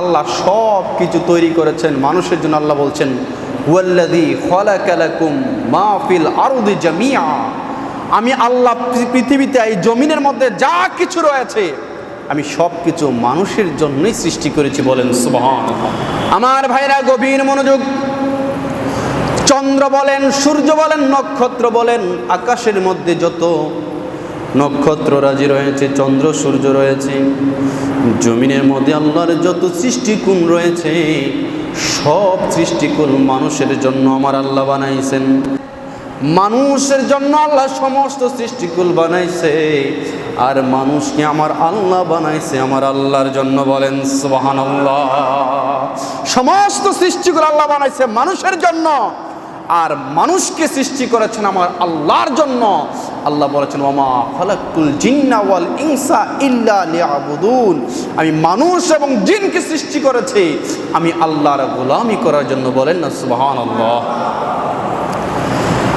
আল্লাহ সব কিছু তৈরি করেছেন। মানুষের জন্য আল্লাহ বলছেন ওয়াল্লাযী খলাকালাকুম মা ফিল জামিয়া আমি আল্লাহ পৃথিবীতে এই জমিনের মধ্যে যা কিছু রয়েছে, আমি সব কিছু মানুষের জন্যই সৃষ্টি করেছি বলেন সুবহান আমার ভাইরা গভীর মনোযোগ, চন্দ্র বলেন, সূর্য বলেন, নক্ষত্র বলেন, আকাশের মধ্যে যত নক্ষত্র রাজি রয়েছে, চন্দ্র, সূর্য রয়েছে জমিনের মধ্যে আল্লাহর যত সৃষ্টিকুণ রয়েছে, সব সৃষ্টিকুণ মানুষের জন্য আমার আল্লাহ বানাইছেন। মানুষের জন্য আল্লাহ সমস্ত সৃষ্টিকুল বানাইছে, আর মানুষকে আমার আল্লাহ বানাইছে আমার আল্লাহর জন্য বলেন সুবাহান সমস্ত সৃষ্টিকুল আল্লাহ বানাইছে মানুষের জন্য। আর মানুষকে সৃষ্টি করেছেন আমার আল্লাহর জন্য। আল্লাহ বলেছেন ওমা ফালাকুল জিন্না ওয়াল ইনসা ইল্লা লিয়াবুদুন। আমি মানুষ এবং জিনকে সৃষ্টি করেছি। আমি আল্লাহর গোলামি করার জন্য বলেন না, সুবহানাল্লাহ।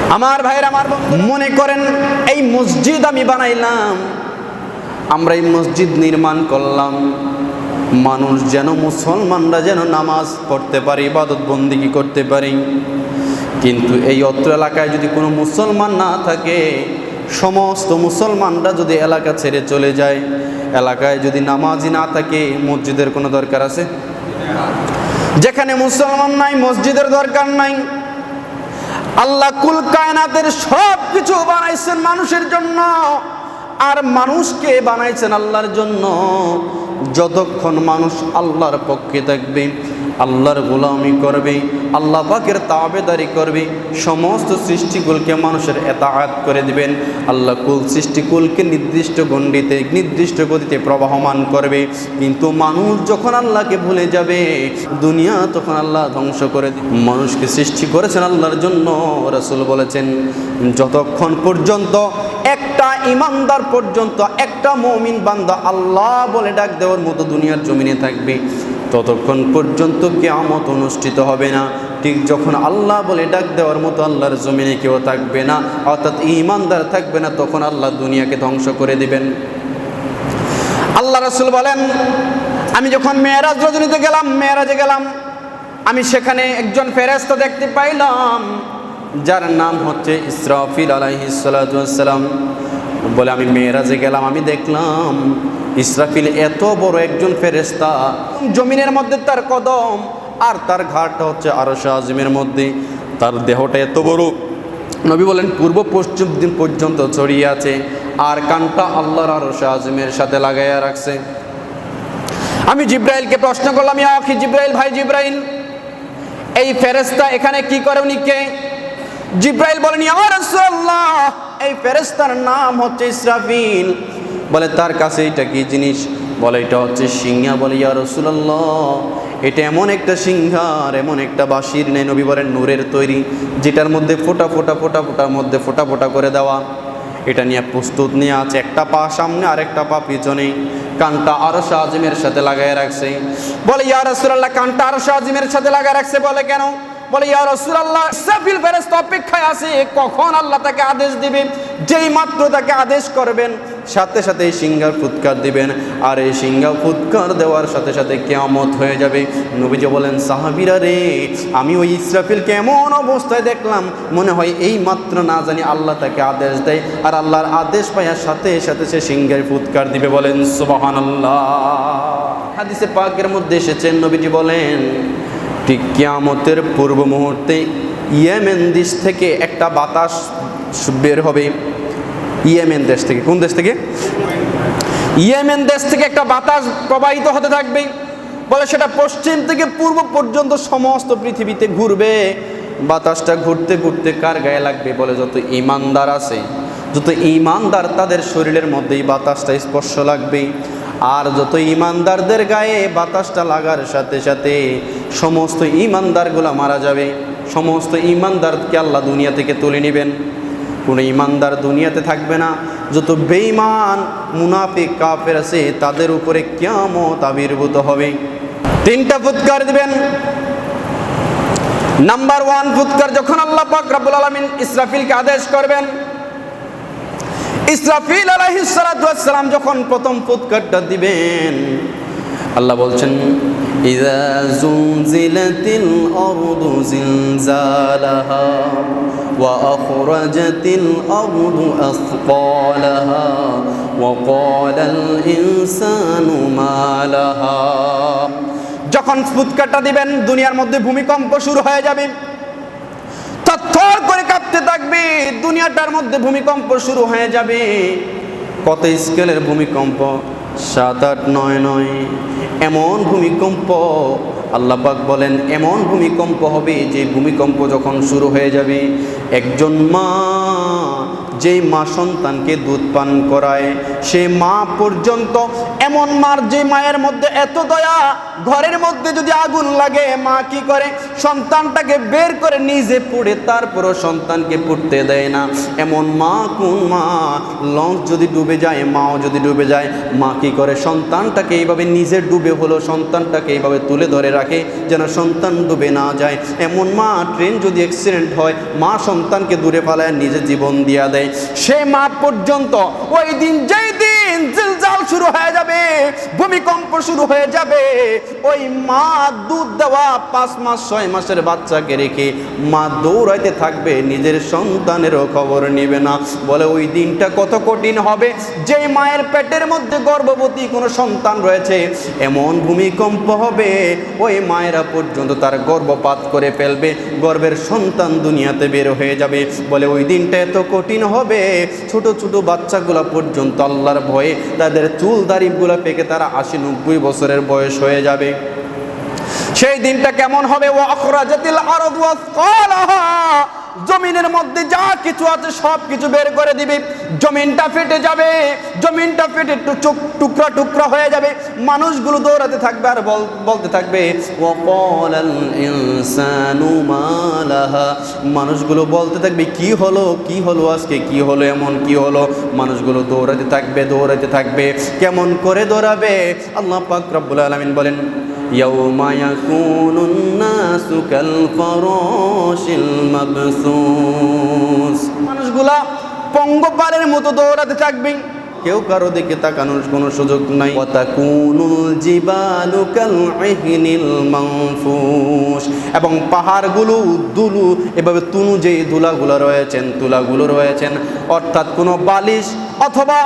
আমার ভাইয়ের, আমার মনে করেন এই মসজিদ আমি বানাইলাম। আমরা এই মসজিদ নির্মাণ করলাম। মানুষ যেন মুসলমানরা যেন নামাজ পড়তে পারে ইবাদত বন্দিগি করতে পারে? কিন্তু এই অত্র এলাকায় যদি কোনো মুসলমান না থাকে, সমস্ত মুসলমানরা যদি এলাকা ছেড়ে চলে যায়, এলাকায় যদি নামাজি না থাকে, মসজিদের কোনো দরকার আছে? যেখানে মুসলমান নাই, মসজিদের দরকার নাই। আল্লাহ কুল কায়নাতের সব কিছু বানাইছেন মানুষের জন্য, আর মানুষকে বানাইছেন আল্লাহর জন্য। যতক্ষণ মানুষ আল্লাহর পক্ষে থাকবে আল্লাহর গোলামি করবে, আল্লাহ পাকের তাবেদারি করবে, সমস্ত সৃষ্টিকুলকে মানুষের এতায়াত করে দিবেন। আল্লাহ কুল সৃষ্টিকুলকে নির্দিষ্ট গণ্ডিতে, নির্দিষ্ট গতিতে প্রবাহমান করবে। কিন্তু মানুষ যখন আল্লাহকে ভুলে যাবে, দুনিয়া তখন আল্লাহ ধ্বংস করে মানুষকে সৃষ্টি করেছেন আল্লাহর জন্য, রসুল বলেছেন, যতক্ষণ পর্যন্ত একটা ইমানদার পর্যন্ত একটা মমিন বান্দা আল্লাহ বলে ডাক দেওয়ার মতো দুনিয়ার জমিনে থাকবে। ততক্ষণ পর্যন্ত কেয়ামত অনুষ্ঠিত হবে না। ঠিক যখন আল্লাহ বলে ডাক দেওয়ার মতো আল্লাহর জমিনে কেউ থাকবে না, অর্থাৎ ইমানদার থাকবে না, তখন আল্লাহ দুনিয়াকে ধ্বংস করে দিবেন। আল্লাহ রসুল বলেন, আমি যখন মেয়েরাজ রজনীতে গেলাম, মেয়েরাজে গেলাম, আমি সেখানে একজন ফেরেস্ত দেখতে পাইলাম, যার নাম হচ্ছে ইসরাফিল আলাইহিসালাম বলে, আমি মেয়েরাজে গেলাম, আমি দেখলাম ইসরাফিল এত বড় একজন ফেরেস্তা জমিনের মধ্যে তার কদম আর তার ঘাটটা হচ্ছে আরও আজমের মধ্যে। তার দেহটা এত বড়। নবী বলেন, পূর্ব পশ্চিম দিন পর্যন্ত ছড়িয়ে আছে, আর কানটা আল্লাহর আরও আজমের সাথে লাগাইয়া রাখছে। আমি জিব্রাইলকে প্রশ্ন করলাম আখি জিব্রাইল, ভাই জিব্রাইল, এই ফেরেস্তা এখানে কি করে, উনি কে? জিব্রাইল বলেন, ইয়া রাসূলুল্লাহ এই ফেরেস্তার নাম হচ্ছে ইসরাফিল। বলে, তার কাছে এটা কি জিনিস? বলে, এটা হচ্ছে সিংহা। বলে, ইয়া রাসূলুল্লাহ, এটা এমন একটা সিংহার এমন একটা বাঁশির নেই নবী বলেন, নূরের তৈরি, যেটার মধ্যে ফোটা ফোটা ফোটা ফোটার মধ্যে ফোটা ফোটা করে দেওয়া। এটা নিয়ে প্রস্তুত নিয়ে আছে, একটা পা সামনে আর একটা পা পিছনে। কানটা আরও আজিমের সাথে লাগাই রাখছে। বলে, ইয়া রাসূলুল্লাহ, কানটা আরও আজিমের সাথে লাগাই রাখছে। বলে, কেন? বলে, ইয়া রাসূলুল্লাহ, সাফিল ফেরেশতা অপেক্ষায় আছে। কখন আল্লাহ তাকে আদেশ দিবে? যেই মাত্র তাকে আদেশ করবেন, সাথে সাথে এই সিংহার ফুৎকার দিবেন। আর এই সিংহা ফুৎকার দেওয়ার সাথে সাথে কেয়ামত হয়ে যাবে। নবীজি বলেন, সাহাবিরা রে, আমি ওই ইসরাফিলকে এমন অবস্থায় দেখলাম। মনে হয় এই মাত্র না জানি আল্লাহ তাকে আদেশ দেয়। আর আল্লাহর আদেশ পাইয়ার সাথে সাথে সে সিংহের ফুৎকার দিবে বলেন, সুবহানাল্লাহ। হাদিসে পাকের মধ্যে এসেছেন নবীজি বলেন ঠিক কিয়ামতের পূর্ব মুহূর্তে ইয়েমেন দেশ থেকে একটা বাতাস বের হবে। ইয়েমেন দেশ থেকে, কোন দেশ থেকে? ইয়েমেন দেশ থেকে একটা বাতাস প্রবাহিত হতে থাকবে। বলে সেটা পশ্চিম থেকে পূর্ব পর্যন্ত সমস্ত পৃথিবীতে ঘুরবে। বাতাসটা ঘুরতে ঘুরতে কার গায়ে লাগবে বলে যত ইমানদার আছে, যত ইমানদার তাদের শরীরের মধ্যেই বাতাসটা স্পর্শ লাগবে। আর যত ইমানদারদের গায়ে বাতাসটা লাগার সাথে সাথে সমস্ত ইমানদারগুলো মারা যাবে। সমস্ত ইমানদারকে আল্লাহ দুনিয়া থেকে তুলে নেবেন। কোনো ইমানদার দুনিয়াতে থাকবে না। যত বেঈমান, মুনাফিক, কাফের আছে, তাদের উপরে কিয়ামত আবির্ভূত হবে। তিনটা ফুৎকার দিবেন। নাম্বার ওয়ান ফুৎকার, যখন আল্লাহ পাক রাব্বুল আলামিন ইসরাফিলকে আদেশ করবেন, ইসরাফিল আলাইহিস যখন প্রথম ফুৎকারটা দিবেন আল্লাহ বলছেন إذا زلزلت الأرض زلزالها وأخرجت الأرض أثقالها وقال الإنسان ما لها যখন ফুৎকারটা দিবেন দুনিয়ার মধ্যে ভূমিকম্প শুরু হয়ে যাবে থর করে কাঁপতে থাকবে দুনিয়াটার মধ্যে ভূমিকম্প শুরু হয়ে যাবে কত স্কেলের ভূমিকম্প সাত আট নয় নয়, এমন ভূমিকম্প আল্লাহ পাক বলেন, এমন ভূমিকম্প হবে যে ভূমিকম্প যখন শুরু হয়ে যাবে, একজন মা যেই মা সন্তানকে দুধ পান করায়, সে মা পর্যন্ত এমন মার যে মায়ের মধ্যে এত দয়া, ঘরের মধ্যে যদি আগুন লাগে, মা কি করে? সন্তানটাকে বের করে নিজে পুড়ে তারপরও সন্তানকে পুড়তে দেয় না। এমন মা কোন মা? লঞ্চ যদি ডুবে যায়, মাও যদি ডুবে যায় মা কি করে, সন্তানটাকে এইভাবে নিজের ডুবে হলো, সন্তানটাকে এইভাবে তুলে ধরে রাখে যেন সন্তান ডুবে না যায়। এমন মা ট্রেন যদি অ্যাক্সিডেন্ট হয়, মা সন্তানকে দূরে পালায়, নিজের জীবন দিয়া দেয়। সে মা পর্যন্ত ওই দিন যেই দিন জিলজাল শুরু হয়ে যাবে, ভূমিকম্প শুরু হয়ে যাবে। ওই মা দুধ দেওয়া পাঁচ মাস, ছয় মাসের বাচ্চাকে রেখে মা দৌড়াইতে থাকবে, নিজের সন্তানেরও খবর নেবে না। বলে ওই দিনটা কত কঠিন হবে। যে মায়ের পেটের মধ্যে গর্ভবতী কোনো সন্তান রয়েছে, এমন ভূমিকম্প হবে, ওই মায়েরা পর্যন্ত তার গর্ভপাত করে ফেলবে, গর্ভের সন্তান দুনিয়াতে বের হয়ে যাবে। বলে ওই দিনটা এত কঠিন হবে, ছোট ছোট বাচ্চাগুলো পর্যন্ত আল্লাহর ভয়ে তাদের চুল দাড়িগুলো পেকে তারা আশি নব্বই বছরের বয়স হয়ে যাবে। সেই দিনটা কেমন হবে? ও অখরাজাতিল আরদু আসকালাহা। জমিনের মধ্যে যা কিছু আছে, সব কিছু বের করে দিবে। জমিনটা ফেটে যাবে। জমিনটা ফেটে টুকরা টুকরা হয়ে যাবে। মানুষগুলো দৌড়াতে থাকবে আর বল- বলতে থাকবে মানুষগুলো বলতে থাকবে, কি হলো? কি হলো আজকে? কি হলো এমন? কি হলো? মানুষগুলো দৌড়াতে থাকবে দৌড়াতে থাকবে। কেমন করে দৌড়াবে? আল্লাহ পাক রব্বুল আলামিন বলেন يوم يكون الناس كالفراش المبثوث মানুষগুলা পঙ্গপালের মতো দৌড়াতে থাকবে কেউ কারো দিকে তাকানোর কোনো সুযোগ নাই ওয়াতাকুনুল জিবালু কাল ইহনিল মানফুস এবং পাহাড়গুলো দুলু এভাবে তুনু যেই দুলাগুলো রয়েছেন তুলাগুলো রয়েছেন অর্থাৎ কোনো বালিশ অথবা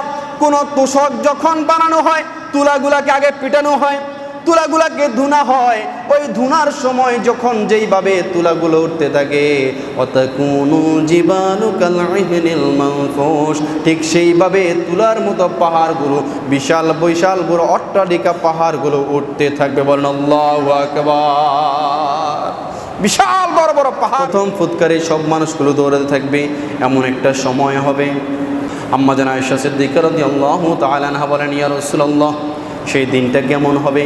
কোনো তোষক যখন বানানো হয় তুলাগুলাকে আগে পিটানো হয় তুলাগুলাকে ধুনা হয়, ওই ধুনার সময় যখন যেইভাবে তুলাগুলো উঠতে থাকে ঠিক সেইভাবে তুলার মতো পাহাড়গুলো, বিশাল বৈশাল বড় অট্টালিকা পাহাড়গুলো উঠতে থাকবে, বলেন আল্লাহু বিশাল বড় বড় পাহাড়। প্রথম ফুৎকারে সব মানুষগুলো দৌড়াতে থাকবে, এমন একটা সময় হবে। আম্মা জানা আয়সা সিদ্দিকা রাদিয়াল্লাহু তাআলা আনহা বলেন, ইয়া রাসূলুল্লাহ, সেই দিনটা কেমন হবে?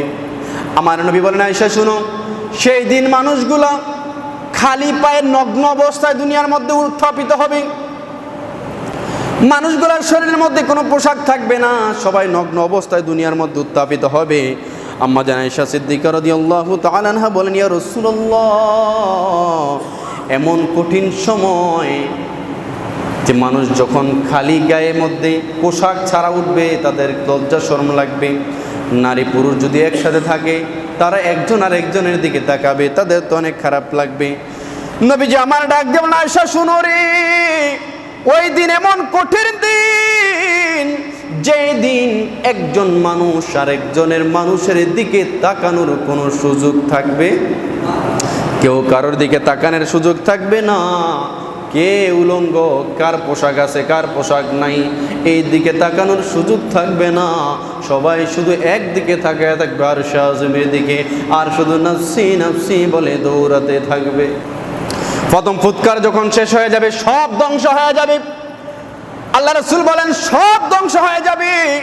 আমার নবী বলেন আয়সা শুনো, সেই দিন মানুষগুলা খালি পায়ে নগ্ন অবস্থায় দুনিয়ার মধ্যে উত্থাপিত হবে। মানুষগুলার শরীরের মধ্যে কোনো পোশাক থাকবে না, সবাই নগ্ন অবস্থায় দুনিয়ার মধ্যে উত্থাপিত হবে। আম্মা জানাইশা সিদ্দিকা রাদিয়াল্লাহু তাআলা আনহা বলেন, ইয়া রাসূলুল্লাহ, এমন কঠিন সময় যে মানুষ যখন খালি গায়ের মধ্যে পোশাক ছাড়া উঠবে, তাদের লজ্জা শরম লাগবে। নারী পুরুষ যদি একসাথে থাকে, তারা একজন আর একজনের দিকে তাকাবে, তাদের তো অনেক খারাপ লাগবে। নবীজি আমার ডাক দেব না আয়সা শুনো রে, ওই দিন এমন কঠিন দিন যে দিন একজন মানুষ আর একজনের মানুষের দিকে তাকানোর কোনো সুযোগ থাকবে? কেউ কারোর দিকে তাকানোর সুযোগ থাকবে না। কে উলঙ্গ? কার পোশাক আছে, কার পোশাক নাই? এই দিকে তাকানোর সুযোগ থাকবে না। সবাই শুধু একদিকে তাকায় থাকবে, আর শাহজমের দিকে। আর শুধু নাফসি নাফসি বলে দৌড়াতে থাকবে। প্রথম ফুৎকার যখন শেষ হয়ে যাবে, সব ধ্বংস হয়ে যাবে। আল্লাহ রসুল বলেন, সব ধ্বংস হয়ে যাবে।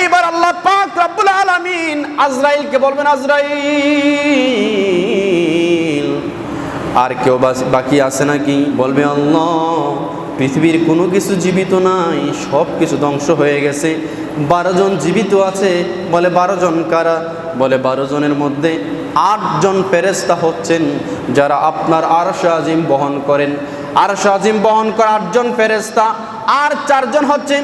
এইবার আল্লাহ পাক রব্বুল আলামিন আজরাইলকে বলবেন, আজরাইল! আর কেউ বাকি আছে নাকি? বলবে আল্লাহ, পৃথিবীর কোনো কিছু জীবিত নাই, সব কিছু ধ্বংস হয়ে গেছে। বারো জন জীবিত আছে, বলে বারো জন কারা? বলে বারো জনের মধ্যে আটজন ফেরেস্তা হচ্ছেন, যারা আপনার আরশ আজিম বহন করেন। আরশ আজিম বহন করা আটজন ফেরেস্তা আর চারজন হচ্ছে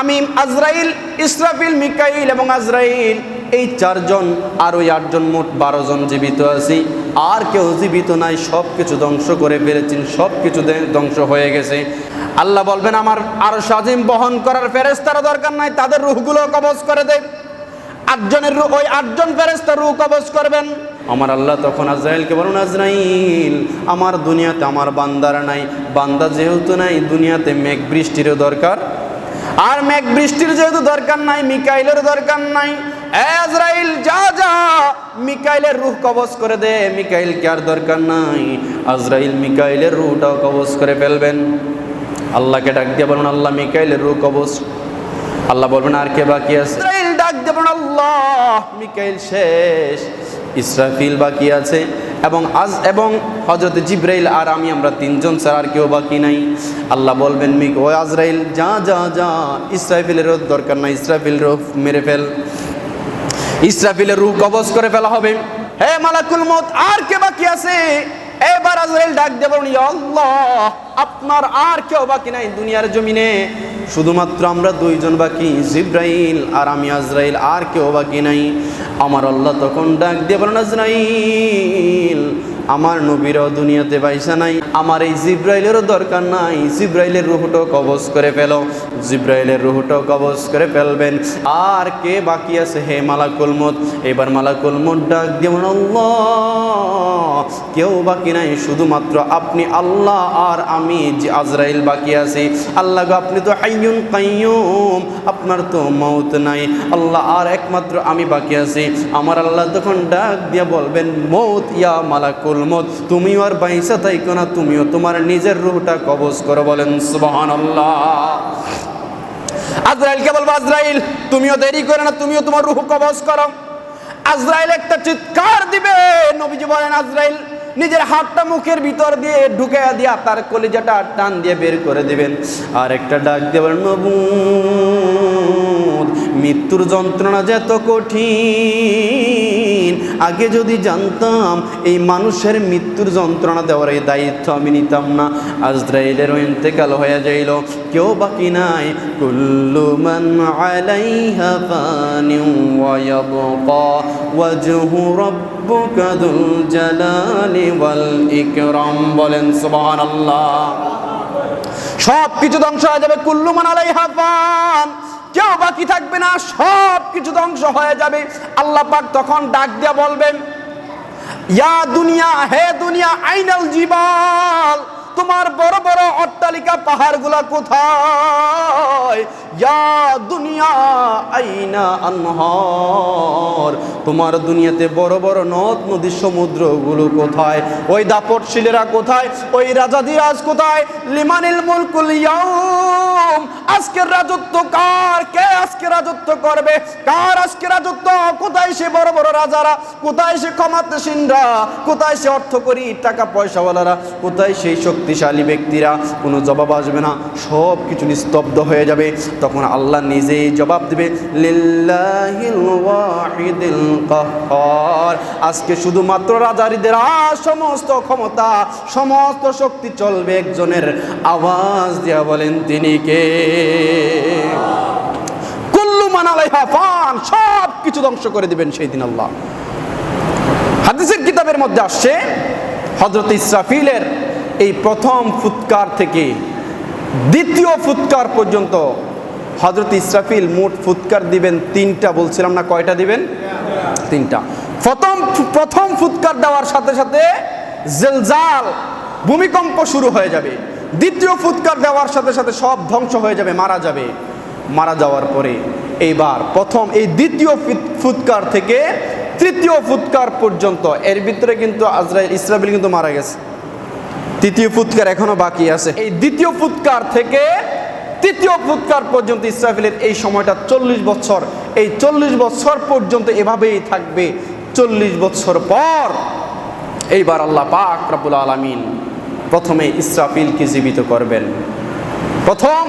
আমিম আজরাইল, ইসরাফিল, মিকাইল এবং আজরাইল। এই চারজন আর ওই আটজন মোট বারো জন জীবিত আছি। আর কেউ জীবিত নাই সব কিছু ধ্বংস করে ফেলেছেন সব কিছু ধ্বংস হয়ে গেছে। আল্লাহ বলবেন, আমার আরও সাজিম বহন করার ফেরেস্তারও দরকার নাই, তাদের রুহগুলো কবজ করে দেয় আটজনের ওই আটজন ফেরেস্তা রূহ কবজ করবেন। আমার আল্লাহ তখন আজরাইলকে বলুন, আজরাইল, আমার দুনিয়াতে আমার বান্দারা নাই। বান্দা যেহেতু নাই, দুনিয়াতে মেঘ বৃষ্টিরও দরকার। আর মেঘ বৃষ্টির যেহেতু দরকার নাই মিকাইলের দরকার নাই আজরাইল যা যা। মিকাইলের রূহ কবজ করে দে। মিকাইলকে আর দরকার নাই। আজরাইল মিকাইলের রূহটাও কবজ করে ফেলবেন। আল্লাহকে ডাক দিয়ে বলুন আল্লাহ মিকাইলের রূহ কবজ। আল্লাহ বলবেন আর কে বাকি আছে? ইসরাইল ডাক দেবেন আল্লাহ মিকাইল শেষ। ইসরাফিল বাকি আছে। এবং আজ এবং হজরত জিব্রাইল আর আমি আমরা তিনজন স্যার আর কেউ বাকি নাই। আল্লাহ বলবেন মিক ও আজরাইল যা যা যা। ইসরাফিলেরও দরকার নাই। ইসরাফিল মেরে ফেল। ইসরাফিলের রূপ কবজ করে ফেলা হবে। হে মালাকুল মত আর কে বাকি আছে? এবার আজরাইল ডাক দেব আল্লাহ, আপনার আর কেউ বাকি নাই দুনিয়ার জমিনে। শুধুমাত্র আমরা দুইজন বাকি, জিব্রাইল আর আমি আজরাইল, আর কেউ বাকি নাই। আমার আল্লাহ তখন ডাক দেব আজরাইল আমার নবীরও দুনিয়াতে বাইসা নাই, আমার এই জিব্রাইলেরও দরকার নাই। জিব্রাইলের রুহটো কবজ করে ফেলো। জিব্রাইলের রুহটো কবজ করে ফেলবেন। আর কে বাকি আছে হে মালাকুল মত এবার মালাকুল মত ডাক আল্লাহ, কেউ বাকি নাই। শুধুমাত্র আপনি আল্লাহ আর আমি যে আজরাইল বাকি আছি। আল্লাহ আপনি তো হাইয়ুন কাইয়ুম। আপনার তো মৌত নাই। আল্লাহ আর একমাত্র আমি বাকি আছি। আমার আল্লাহ তখন ডাক দিয়ে বলবেন মৌত ইয়া মালাকুল মত তুমিও আর বাইসা তাইকো না, তুমিও তোমার নিজের রুহটা কবজ করো বলেন, সুবহানাল্লাহ। আজরাইলকে বলব, আজরাইল, তুমিও দেরি করে না, তুমিও তোমার রুহ কবজ করো। আজরাইল একটা চিৎকার দিবে, নবীজি বলেন, আজরাইল, নিজের হাতটা মুখের ভিতর দিয়ে ঢুকে দিয়া তার কলিজাটা টান দিয়ে বের করে দিবেন। আর একটা ডাক দেবেন নবুদ মৃত্যুর যন্ত্রণা যে এত কঠিন আগে যদি জানতাম এই মানুষের মৃত্যুর যন্ত্রণা দেওয়ার এই দায়িত্ব আমি নিতাম না। আজরাইলেরও ইন্তেকাল হয়ে যাইল। কেউ বাকি নাই। কুল্লু সব কিছু ধ্বংস হয়ে যাবে কুল্লু মান আলাইহা ফান। কেউ বাকি থাকবে না, সব কিছু ধ্বংস হয়ে যাবে। আল্লাহ পাক তখন ডাক দিয়া বলবেন, ইয়া দুনিয়া, হে দুনিয়া, আইনাল জিবাল। তোমার বড় বড় অট্টালিকা পাহাড়গুলা কোথায়? ইয়া দুনিয়া আইনা আনহর। তোমার দুনিয়াতে বড় বড় নদ, নদী, সমুদ্রগুলো কোথায়? ওই দাপট শিলেরা কোথায়? ওই রাজাদিরাজ কোথায়? লিমানিল মুলকুল ইয়াউম। আজকের রাজত্ব কার? কে আজকে রাজত্ব করবে? কার আজকে রাজত্ব? কোথায় সে বড় বড় রাজারা? কোথায় সে ক্ষমতাসীনরা কোথায় সে অর্থ করি টাকা পয়সাওয়ালারা? কোথায় সেই শক্তিশালী ব্যক্তিরা, কোনো জবাব আসবে না, সব কিছু নিস্তব্ধ হয়ে যাবে। তখন আল্লাহ নিজেই জবাব দেবে আজকে শুধুমাত্র রাজারিদের সমস্ত ক্ষমতা, সমস্ত শক্তি চলবে একজনের। আওয়াজ দিয়া বলেন, তিনি কে? কুল্লু মানালাইহা ফান, সব কিছু ধ্বংস করে দিবেন সেই দিন আল্লাহ। হাদিসের কিতাবের মধ্যে আসছে হজরত ইসরাফিলের এই প্রথম ফুৎকার থেকে দ্বিতীয় ফুৎকার পর্যন্ত হজরত ইসরাফিল মোট ফুৎকার দিবেন তিনটা, বলছিলাম না কয়টা দিবেন? তিনটা। প্রথম প্রথম ফুৎকার দেওয়ার সাথে সাথে জেলজাল ভূমিকম্প শুরু হয়ে যাবে। দ্বিতীয় ফুৎকার দেওয়ার সাথে সাথে সব ধ্বংস হয়ে যাবে, মারা যাবে। মারা যাওয়ার পরে এইবার প্রথম এই দ্বিতীয় ফুৎকার থেকে তৃতীয় ফুৎকার পর্যন্ত, এর ভিতরে কিন্তু আজরাইল, ইসরাফিল কিন্তু মারা গেছে। তৃতীয় ফুৎকার এখনও বাকি আছে। এই দ্বিতীয় ফুৎকার থেকে তৃতীয় ফুৎকার পর্যন্ত ইসরাফিলের এই সময়টা চল্লিশ বছর। এই চল্লিশ বছর পর্যন্ত এভাবেই থাকবে। চল্লিশ বছর পর এইবার আল্লাহ পাক রাবুল আলামিন প্রথমে ইসরাফিলকে জীবিত করবেন। প্রথম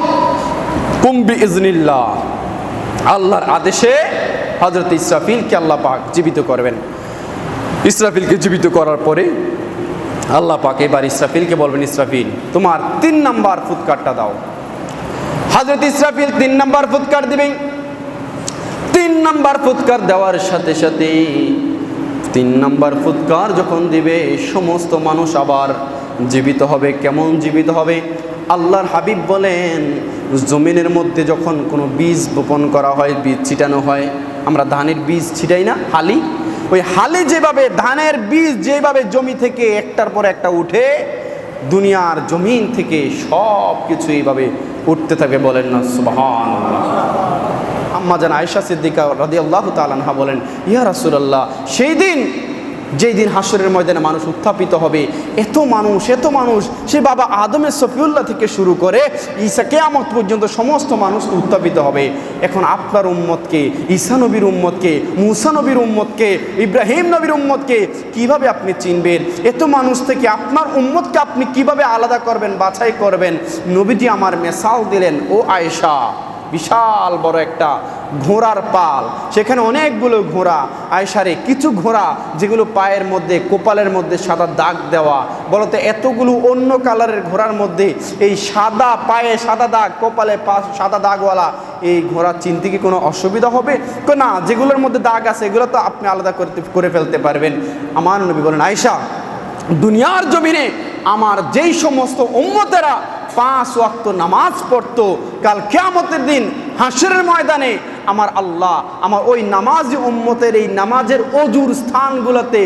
কুম্বি ইজনিল্লাহ আল্লাহর আদেশে হজরত ইসরাফিলকে আল্লাহ পাক জীবিত করবেন। ইসরাফিলকে জীবিত করার পরে আল্লাহ পাক এবার ইসরাফিলকে বলবেন, ইসরাফিল, তোমার তিন নাম্বার ফুৎকারটা দাও। হজরত ইসরাফিল তিন নাম্বার ফুৎকার দিবেন। তিন নাম্বার ফুৎকার দেওয়ার সাথে সাথে তিন নাম্বার ফুৎকার যখন দিবে, সমস্ত মানুষ আবার জীবিত হবে। কেমন জীবিত হবে? আল্লাহর হাবিব বলেন, জমিনের মধ্যে যখন কোনো বীজ বপন করা হয়, বীজ ছিটানো হয়, আমরা ধানের বীজ ছিটাই না, হালি ওই হালে যেভাবে ধানের বীজ যেভাবে জমি থেকে একটার পর একটা উঠে, দুনিয়ার জমিন থেকে সব কিছু এইভাবে উঠতে থাকে বলেন না সুবহান আম্মা জান আয়সা সিদ্দিকা রাদি আল্লাহ তালানহা বলেন, ইয়া রাসুলাল্লাহ, সেই দিন যেই দিন হাসরের ময়দানে মানুষ উত্থাপিত হবে, এত মানুষ এত মানুষ, সে বাবা আদমের সফিউল্লাহ থেকে শুরু করে ঈসা কেয়ামত পর্যন্ত সমস্ত মানুষ উত্থাপিত হবে। এখন আপনার উম্মতকে, ঈসা নবীর উম্মতকে, মুসা নবীর উম্মতকে, ইব্রাহিম নবীর উম্মতকে কীভাবে আপনি চিনবেন? এত মানুষ থেকে আপনার উম্মতকে আপনি কীভাবে আলাদা করবেন, বাছাই করবেন? নবীজি আমার মেসাল দিলেন, ও আয়েশা। বিশাল বড় একটা ঘোড়ার পাল। সেখানে অনেকগুলো ঘোড়া। আয়সারে কিছু ঘোড়া যেগুলো পায়ের মধ্যে, কোপালের মধ্যে সাদা দাগ দেওয়া। বলতে এতগুলো অন্য কালারের ঘোড়ার মধ্যে এই সাদা পায়ে সাদা দাগ, কপালে পা সাদা দাগওয়ালা, এই ঘোড়া চিনতে কি কোনো অসুবিধা হবে? না, যেগুলোর মধ্যে দাগ আছে, এগুলো তো আপনি আলাদা করতে, করে ফেলতে পারবেন। আমার নবী বলেন আয়সা দুনিয়ার জমিনে আমার যেই সমস্ত উম্মতেরা পাঁচ ওয়াক্ত নামাজ পড়তো, কাল কেয়ামতের দিন হাসরের ময়দানে আমার আল্লাহ আমার ওই নামাজ উম্মতের এই নামাজের অজুর স্থানগুলোতে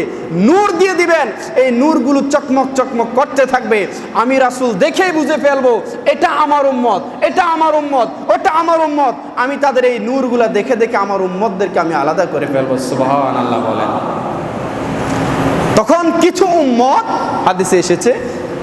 নূর দিয়ে দিবেন। এই নূরগুলো চকমক চকমক করতে থাকবে। আমি রাসুল দেখেই বুঝে ফেলব, এটা আমার উম্মত, এটা আমার উম্মত, ওটা আমার উম্মত। আমি তাদের এই নূরগুলো দেখে দেখে আমার উম্মতদেরকে আমি আলাদা করে ফেলব সুবহান আল্লাহ বলেন। তখন কিছু উম্মত হাদিসে এসেছে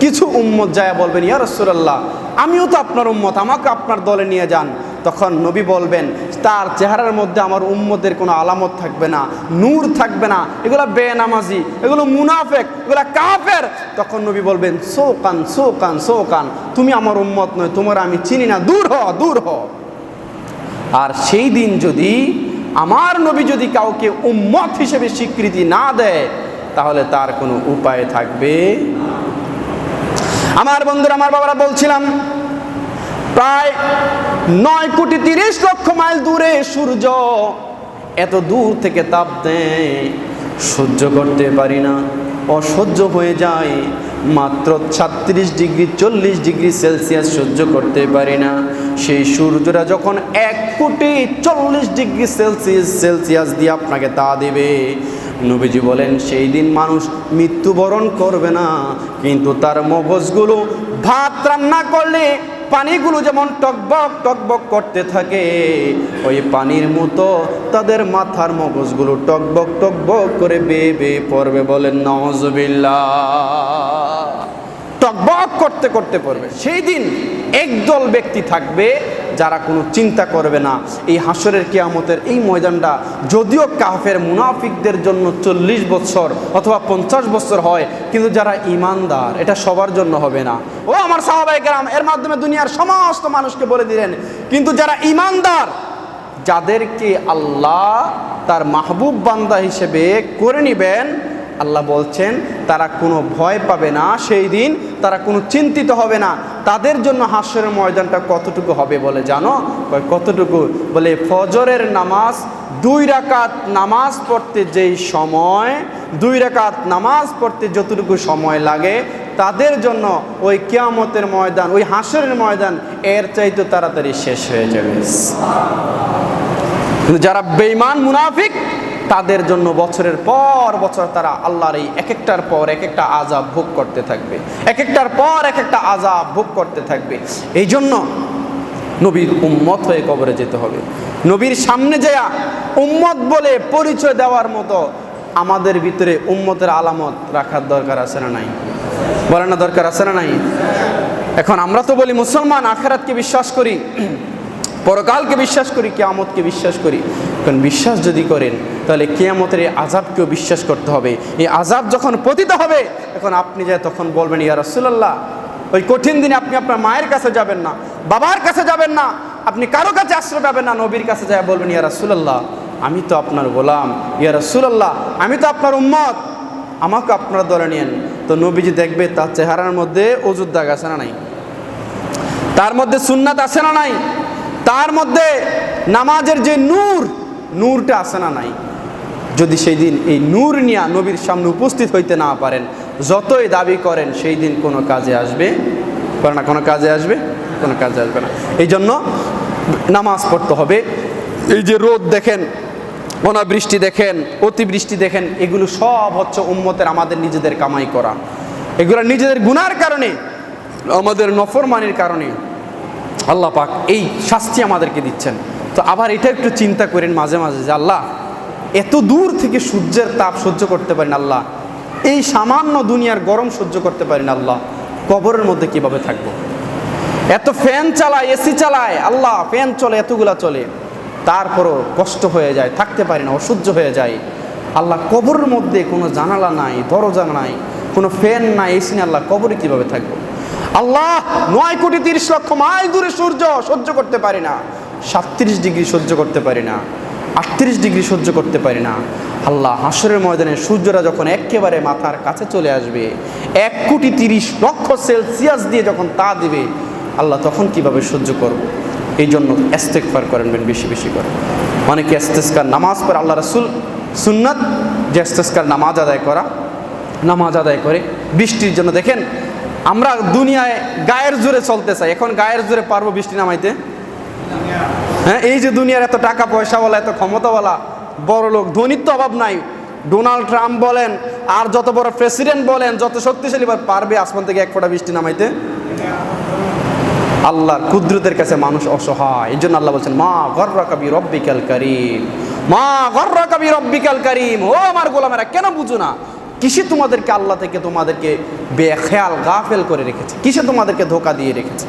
কিছু উম্মত যায় বলবেন, ইয়া রসুল্লাহ আমিও তো আপনার উম্মত, আমাকে আপনার দলে নিয়ে যান। তখন নবী বলবেন, তার চেহারার মধ্যে আমার উম্মতের কোনো আলামত থাকবে না, নূর থাকবে না, এগুলো বেনামাজি, এগুলো মুনাফেক, এগুলো কাফের। তখন নবী বলবেন, সোকান সোকান সোকান, তুমি আমার উম্মত নয়, তোমার আমি চিনি না, দূর হ দূর হ। আর সেই দিন যদি আমার নবী যদি কাউকে উম্মত হিসেবে স্বীকৃতি না দেয়, তাহলে তার কোনো উপায় থাকবে আমার বন্ধুরা, আমার বাবারা বলছিলাম, প্রায় নয় কোটি তিরিশ লক্ষ মাইল দূরে সূর্য এত দূর থেকে তাপ দেয়। সহ্য করতে পারি না, অসহ্য হয়ে যায়। মাত্র ছাত্রিশ ডিগ্রি, চল্লিশ ডিগ্রি সেলসিয়াস সহ্য করতে পারি না। সেই সূর্যটা যখন এক কোটি চল্লিশ ডিগ্রি সেলসিয়াস সেলসিয়াস দিয়ে আপনাকে তা দেবে নবীজি বলেন, সেই দিন মানুষ মৃত্যুবরণ করবে না, কিন্তু তার মগজগুলো ভাত রান্না করলে পানিগুলো যেমন টকবক টকবক করতে থাকে, ওই পানির মতো তাদের মাথার মগজগুলো টকবক টকবক করে বেয়ে বেয়ে পড়বে বলেন নজবিল্লা টকবক করতে করতে পড়বে। সেই দিন একদল ব্যক্তি থাকবে যারা কোনো চিন্তা করবে না, এই হাসরের কিয়ামতের এই ময়দানটা যদিও কাফের মুনাফিকদের জন্য চল্লিশ বছর অথবা পঞ্চাশ বছর হয়, কিন্তু যারা ইমানদার এটা সবার জন্য হবে না। ও আমার সাহাবাই গ্রাম এর মাধ্যমে দুনিয়ার সমস্ত মানুষকে বলে দিলেন, কিন্তু যারা ইমানদার যাদেরকে আল্লাহ তার মাহবুব বান্দা হিসেবে করে নেবেন আল্লাহ বলছেন, তারা কোনো ভয় পাবে না, সেই দিন তারা কোনো চিন্তিত হবে না। তাদের জন্য হাস্যের ময়দানটা কতটুকু হবে বলে জানো? কতটুকু? বলে, ফজরের নামাজ দুই রাকাত নামাজ পড়তে যেই সময়, দুই রাকাত নামাজ পড়তে যতটুকু সময় লাগে, তাদের জন্য ওই কিয়ামতের ময়দান, ওই হাসরের ময়দান, এর চাইতে তাড়াতাড়ি শেষ হয়ে যাবে। যারা বেঈমান, মুনাফিক তাদের জন্য বছরের পর বছর তারা আল্লাহর এই এক একটার পর এক একটা আজাব ভোগ করতে থাকবে। এক একটার পর এক একটা আজাব ভোগ করতে থাকবে। এই জন্য নবীর উম্মত হয়ে কবরে যেতে হবে। নবীর সামনে যায়া উম্মত বলে পরিচয় দেওয়ার মতো আমাদের ভিতরে উম্মতের আলামত রাখার দরকার আছে না নাই? বলে না দরকার আছে না নাই? এখন আমরা তো বলি মুসলমান, আখেরাতকে বিশ্বাস করি, পরকালকে বিশ্বাস করি, কেয়ামতকে বিশ্বাস করি। কারণ বিশ্বাস যদি করেন, তাহলে কেয়ামতের এই আজাবকেও বিশ্বাস করতে হবে। এই আজাব যখন পতিত হবে এখন আপনি যায় তখন বলবেন, ইয়া রসুল্লাহ ওই কঠিন দিনে আপনি আপনার মায়ের কাছে যাবেন না, বাবার কাছে যাবেন না, আপনি কারও কাছে আশ্রয় পাবেন না। নবীর কাছে যায় বলবেন, ইয়া রসুল্লাহ আমি তো আপনার গোলাম, ইয়া রসুল্লাহ আমি তো আপনার উম্মত, আমাকে আপনার দলে নিয়েন। তো নবীজি দেখবে তার চেহারার মধ্যে অজুর দাগ আছে না নাই? তার মধ্যে সুন্নাত আছে না নাই? তার মধ্যে নামাজের যে নূর নূরটা আসে না নাই? যদি সেই দিন এই নূর নিয়া নবীর সামনে উপস্থিত হইতে না পারেন, যতই দাবি করেন, সেই দিন কোনো কাজে আসবে? করে না, কোনো কাজে আসবে? কোনো কাজে আসবে না। এই জন্য নামাজ পড়তে হবে। এই যে রোদ দেখেন, অনাবৃষ্টি দেখেন, অতিবৃষ্টি দেখেন, এগুলো সব হচ্ছে উম্মতের, আমাদের নিজেদের কামাই করা। এগুলো নিজেদের গুনার কারণে, আমাদের নফরমানির কারণে। আল্লাহ পাক এই শাস্তি আমাদেরকে দিচ্ছেন। তো আবার এটা একটু চিন্তা করেন মাঝে মাঝে যে আল্লাহ, এত দূর থেকে সূর্যের তাপ সহ্য করতে পারেন আল্লাহ, এই সামান্য দুনিয়ার গরম সহ্য করতে পারেন আল্লাহ, কবরের মধ্যে কীভাবে থাকব? এত ফ্যান চালায়, এসি চালায়, আল্লাহ, ফ্যান চলে, এতগুলা চলে, তারপরও কষ্ট হয়ে যায়, থাকতে পারি না, অসহ্য হয়ে যায়। আল্লাহ, কবরের মধ্যে কোনো জানালা নাই, দরজা নাই, কোনো ফ্যান নাই, এসি নাই, আল্লাহ, কবরে কীভাবে থাকব? আল্লাহ, নয় কোটি তিরিশ লক্ষ মাইল দূরে সূর্য সহ্য করতে পারি না। সাতত্রিশ ডিগ্রি সহ্য করতে পারি না, আটত্রিশ ডিগ্রি সহ্য করতে পারি না। আল্লাহ হাসরের ময়দানে সূর্যরা যখন একেবারে মাথার কাছে চলে আসবে, এক কোটি তিরিশ লক্ষ সেলসিয়াস দিয়ে যখন তা দিবে, আল্লাহ তখন কীভাবে সহ্য করব? এই জন্য এস্তেকফার করেন বেশি বেশি করে। অনেকে এস্তেস্কার নামাজ পড়ে, আল্লাহ রসুল সুন্নাত, যে এস্তেস্কার নামাজ আদায় করা, নামাজ আদায় করে বৃষ্টির জন্য দেখেন, আমরা দুনিয়ায় গায়ের জোরে চলতে চাই, এখন গায়ের জোরে পারব বৃষ্টি নামাইতে? হ্যাঁ এই যে দুনিয়ার এত টাকা পয়সাওয়ালা এত ক্ষমতাওয়ালা বড় লোক, ধনির তো অভাব নাই। ডোনাল্ড ট্রাম্প বলেন, আর যত বড় প্রেসিডেন্ট বলেন, যত শক্তিশালী পারবে আসমান থেকে এক ফোঁটা বৃষ্টি নামাইতে। আল্লাহর কুদরতের কাছে মানুষ অসহায়। এই জন্য আল্লাহ বলছেন, মা গর্র কবি রব্বিকাল করিম। মা গর্র কবি রব্বিকাল করিম। ও আমার গোলামেরা, কেন বুঝো না? কিসে তোমাদেরকে আল্লাহ থেকে তোমাদেরকে বেখেয়াল, গাফেল করে রেখেছে? কিসে তোমাদেরকে ধোকা দিয়ে রেখেছে?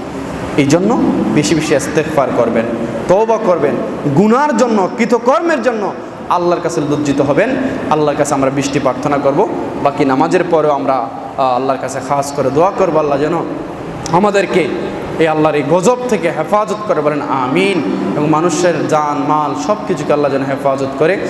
এই জন্য বেশি বেশি ইস্তেগফার করবেন, তওবা করবেন। গুনার জন্য, কৃতকর্মের জন্য আল্লাহর কাছে লজ্জিত হবেন। আল্লাহর কাছে আমরা বৃষ্টি প্রার্থনা করব। বাকি নামাজের পরেও আমরা আল্লাহর কাছে খাস করে দোয়া করব। আল্লাহ যেন আমাদেরকে এই আল্লাহর এই গজব থেকে হেফাজত করে বলেন, আমিন। এবং মানুষের জান, মাল সব কিছুকে আল্লাহ যেন হেফাজত করে।